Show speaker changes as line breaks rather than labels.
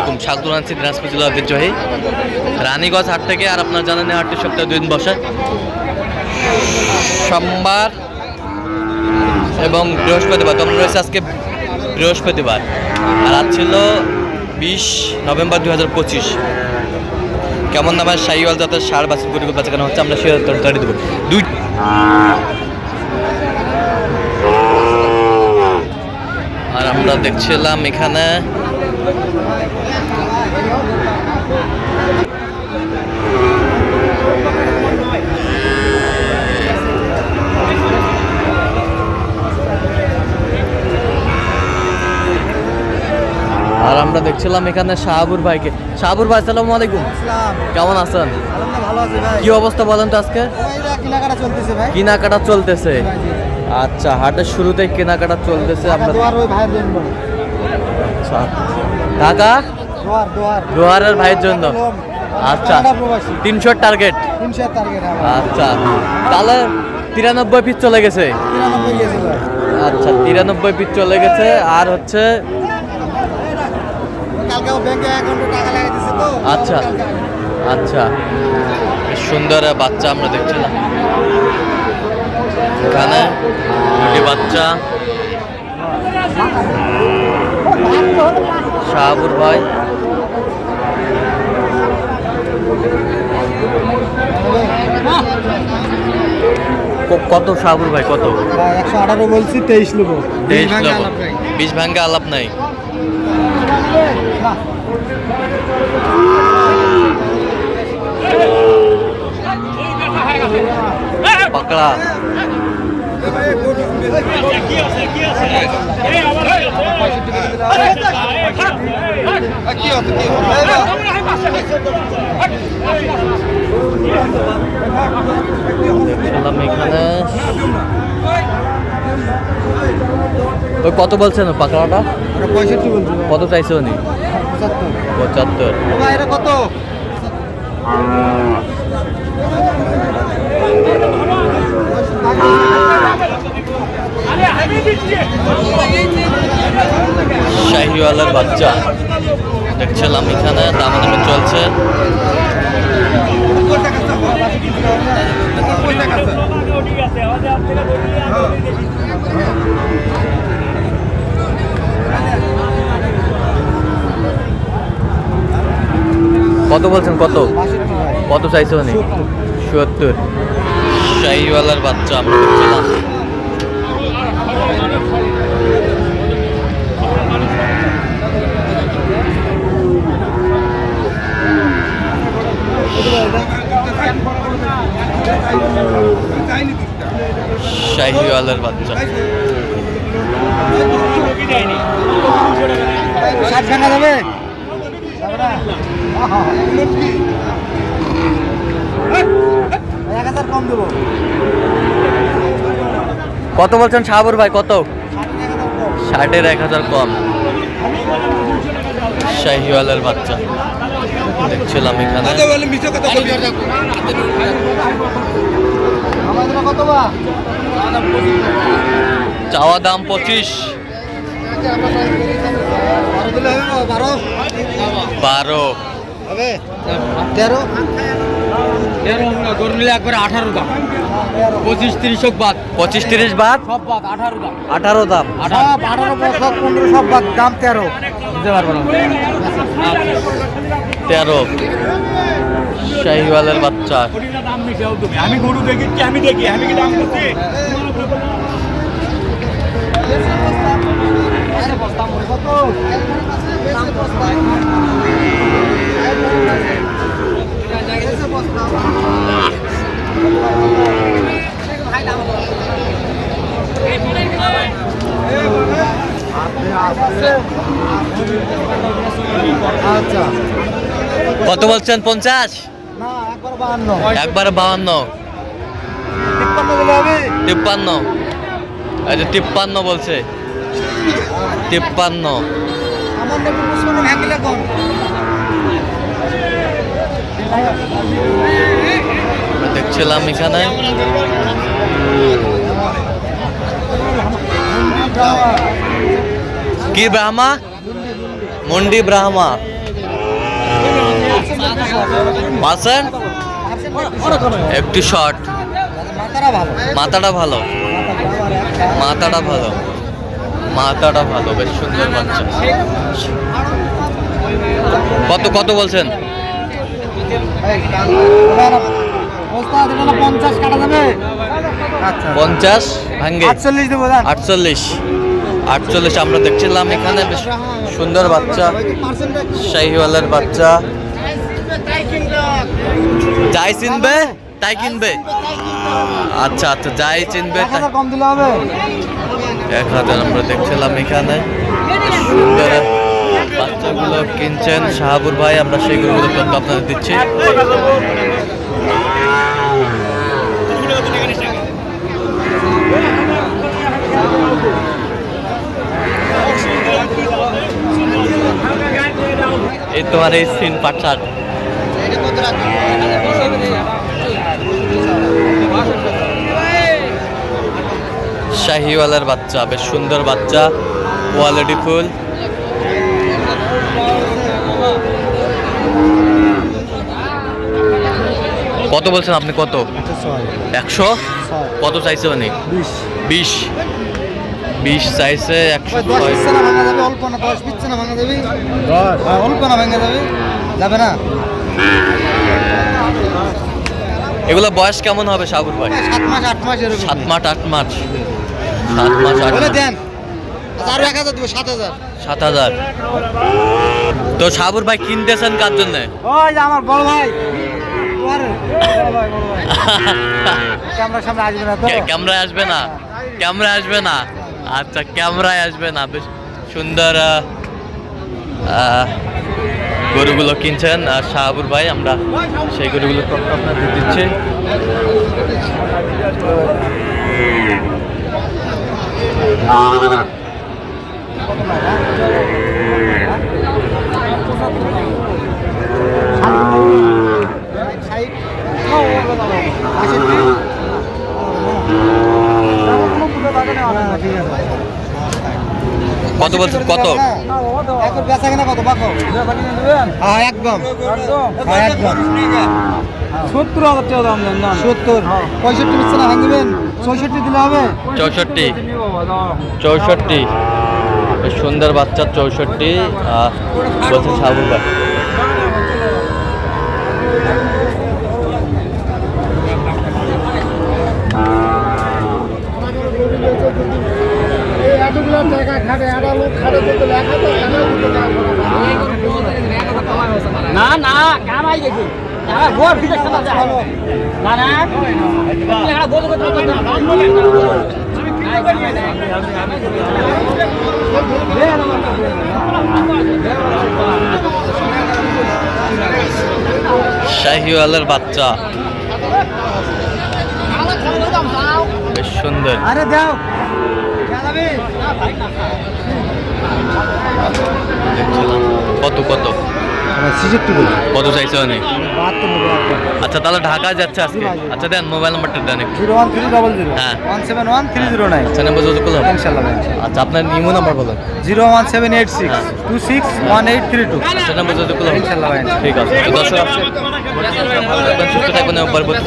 আলাইকুম। স্বাগত জানাচ্ছি দিনাজপুর ঐতিহ্যবাহী রানীগঞ্জ হাট থেকে আর আপনার জানেন হাটটি সপ্তাহে দুই দিন বসে। সোমবার এবং বৃহস্পতিবার তখন রয়েছে আজকে বৃহস্পতিবার। আর আজ ছিল বিশ নভেম্বর দু হাজার পঁচিশ। কেমন দামের শাহিওয়াল জাতের সার বাছুর বাচ্চা কেন হচ্ছে, আমরা সে তরকারি দেবো। দুই আর আমরা দেখছিলাম এখানে আর আমরা দেখছিলাম এখানে শাহাবুর ভাইকে। শাহাবুর ভাই আসসালামু আলাইকুম। কেমন আছেন? কি অবস্থা বলেন তো আজকে?
কেনাকাটা চলতেছে
আচ্ছা হাটের শুরুতেই কেনাকাটা চলতেছে
ওই ভাইয়ের জন্য।
আচ্ছা। ভাইয়ের জন্য। আচ্ছা। তিনশো টার্গেট? আচ্ছা। তাহলে তিরানব্বই পিস চলে গেছে? আচ্ছা তিরানব্বই পিস চলে গেছে। আর হচ্ছে
কালকে ব্যাংকে অ্যাকাউন্টে টাকা লাগিয়ে তো।
আচ্ছা। আচ্ছা। বেশ সুন্দর বাচ্চা আমরা দেখছিলাম। এখানে দুটি বাচ্চা। শাহাবুর ভাই। কত শাহাবুর ভাই কত?
একশো আঠারো বলছি তেইশ লোক
তেইশ
ভাঙা
লক্ষ।
আলাপ নাই।
বিশ ভাঙ্গা আলাপ নাই
না,
কত বলছেন পাকড়াটা? কত চাইছে উনি?
পঁচাত্তর। কত
শাহিওয়ালার বাচ্চা। দেখছিলাম এখানে দামাদামি চলছে। কত বলছেন, কত? কত চাইছে উনি? সত্তর। শাহিওয়ালার বাচ্চা, আমরা দেখছিলাম। শাহিওয়ালার বাচ্চা।
ষাট যাবে যাবে এক হাজার কম দেবো।
কত বলছেন শাহাবুর ভাই? কত?
ষাটের এক হাজার কম।
শাহিওয়ালের বাচ্চা। দেখছিলাম এখানে। চাওয়া দাম পঁচিশ।
বারো। তেরো
একবারে আঠারো দাম। পঁচিশ তিরিশ বাদ।
পঁচিশ তিরিশ বাদ?
সব বাদ আঠারো দাম।
আঠারো দাম।
সব আঠারো সব পনেরো সব বাদ দাম তেরো।
দিতে পারব না।
তেরো। শাহিওয়ালের বাচ্চা।
দাম তুমি। আমি গরু দেখেছি আমি দেখি আমি কি দাম করছি?
আচ্ছা।
কত বলছেন পঞ্চাশ?
একবার বাহান্ন। তিপ্পান্ন আচ্ছা
তিপ্পান্ন। বলছে। তিপ্পান্ন।
আমরা
দেখছিলাম এখানে। কি ব্রাহ্মা? মন্ডি ব্রাহ্মা। পার্সেন্ট একটু শর্ট
মাথাটা ভালো।
মাথাটা ভালো। মাথাটা ভালো, বেশ সুন্দর বাচ্চা। কত কত বলছেন?
পঞ্চাশ
ভাঙ্গে।
আটচল্লিশ।
আটচল্লিশ আমরা দেখছিলাম এখানে, বেশ সুন্দর বাচ্চা। শাহিওয়ালের বাচ্চা। যাই চিনবে তাই কিনবে। আচ্ছা আচ্ছা যাই চিনবে
কম দিলে হবে।
এক হাজার আমরা দেখছিলাম এখানে। সুন্দর। বাচ্চাগুলো কিনছেন শাহাবুর ভাই আমরা সেইগুলো তথ্য আপনাদের দিচ্ছি। এই তোমার এই সিন পাঠার শাহিওয়ালার বাচ্চা বেশ সুন্দর বাচ্চা কোয়ালিটি ফুল। কত বলছেন আপনি কত? একশো? কত চাইছে মানে
বিশ।
বিশ। চাইছে একশো
না ভাঙা অল্প না দশ পিচ্ছে না ভাঙা যাবে। অল্প না ভাঙা যাবে। যাবে না?
এগুলো বয়স কেমন হবে সাবুর ভাই?
সাত মাস আট মাস এরকম
সাত মাস আট মাস। সাত মাস আট মাস।
দেন। আরও এক হাজার দেবো সাত হাজার।
সাত হাজার। তো সাবুর ভাই কিনতেছেন কার জন্য?
ওই যে আমার বড় ভাই।
ক্যামেরায় আসবে না। ক্যামেরায় আসবে না। আচ্ছা ক্যামেরায় আসবে না। বেশ সুন্দর গরুগুলো কিনছেন আর শাহাবুর ভাই আমরা সেই গরুগুলো আপনাদের দিচ্ছি। কত বলছেন? কত?
বেচা কিনা কত? পাকো হ্যাঁ একদম। হ্যাঁ একদম।
সত্তর হাজার টাকা দাম দেন না
সত্তর। পঁয়ষট্টি দিচ্ছে না ভাঙিবেন চৌষট্টি দিলে হবে?
চৌষট্টি। চৌষট্টি সুন্দর বাচ্চা চৌষট্টি শাহাবুর ভাই
না না কামাই গেছে গোর ভিতরে খেলা যায় না না এখানে গোল গোল
শাহিওয়ালের বাচ্চা। বেশ সুন্দর।
আরে দাও।
কত কত? কত চাইছে অনেক আচ্ছা তাহলে ঢাকা যাচ্ছে আজকে। আচ্ছা দেন মোবাইল নাম্বারটা দেন
zero one three double zero.
হ্যাঁ।
One seven one three zero nine.
আচ্ছা নাম্বার যোগাযোগ করলাম
ইনশাল্লাহ
আচ্ছা আপনার ইমো নাম্বার বলেন।
Zero one seven eight six two six one eight three two.
আচ্ছা নাম্বার যোগাযোগ করলাম
ইনশাল্লাহ
ঠিক আছে। দর্শক আপনি সুস্থ থাকবেন পরবর্তী